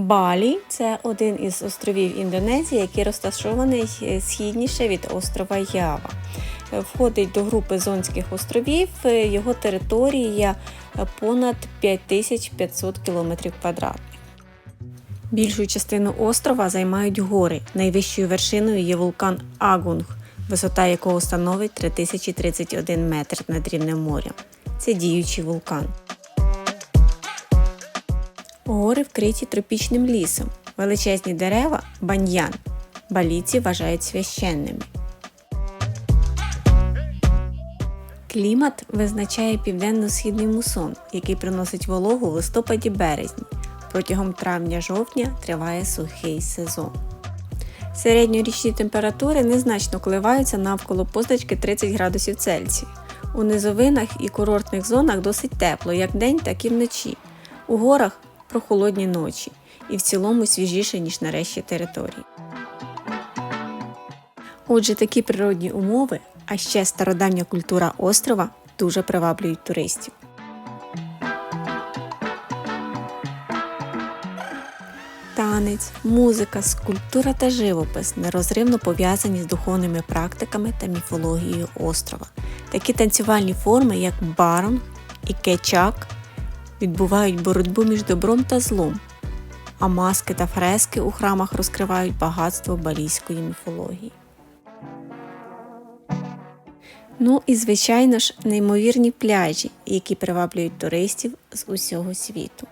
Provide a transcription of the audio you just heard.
Балі це один із островів Індонезії, який розташований е, східніше від острова Ява. Е, Входить до групи Зонських островів. Е, Його територія понад 5500 км квадратних. Більшу частину острова займають гори. Найвищою вершиною є вулкан Агунг, висота якого становить 3031 метр над рівнем моря. Це діючий вулкан. Гори вкриті тропічним лісом. Величезні дерева баньян. Балійці вважають священними. Клімат визначає південно-східний мусон, який приносить вологу в листопаді-березні. Протягом травня-жовтня триває сухий сезон. Середньорічні температури незначно коливаються навколо позначки 30 градусів Цельсію. У низовинах і курортних зонах досить тепло як вдень, так і вночі. У горах прохолодні ночі і в цілому свіжіше, ніж на решті території. Отже, такі природні умови, а ще стародавня культура острова дуже приваблюють туристів. Танець, музика, скульптура та живопис нерозривно пов'язані з духовними практиками та міфологією острова. Такі танцювальні форми, як барон і кечак, відбувають боротьбу між добром та злом, а маски та фрески у храмах розкривають багатство балійської міфології. Ну і, звичайно ж, неймовірні пляжі, які приваблюють туристів з усього світу.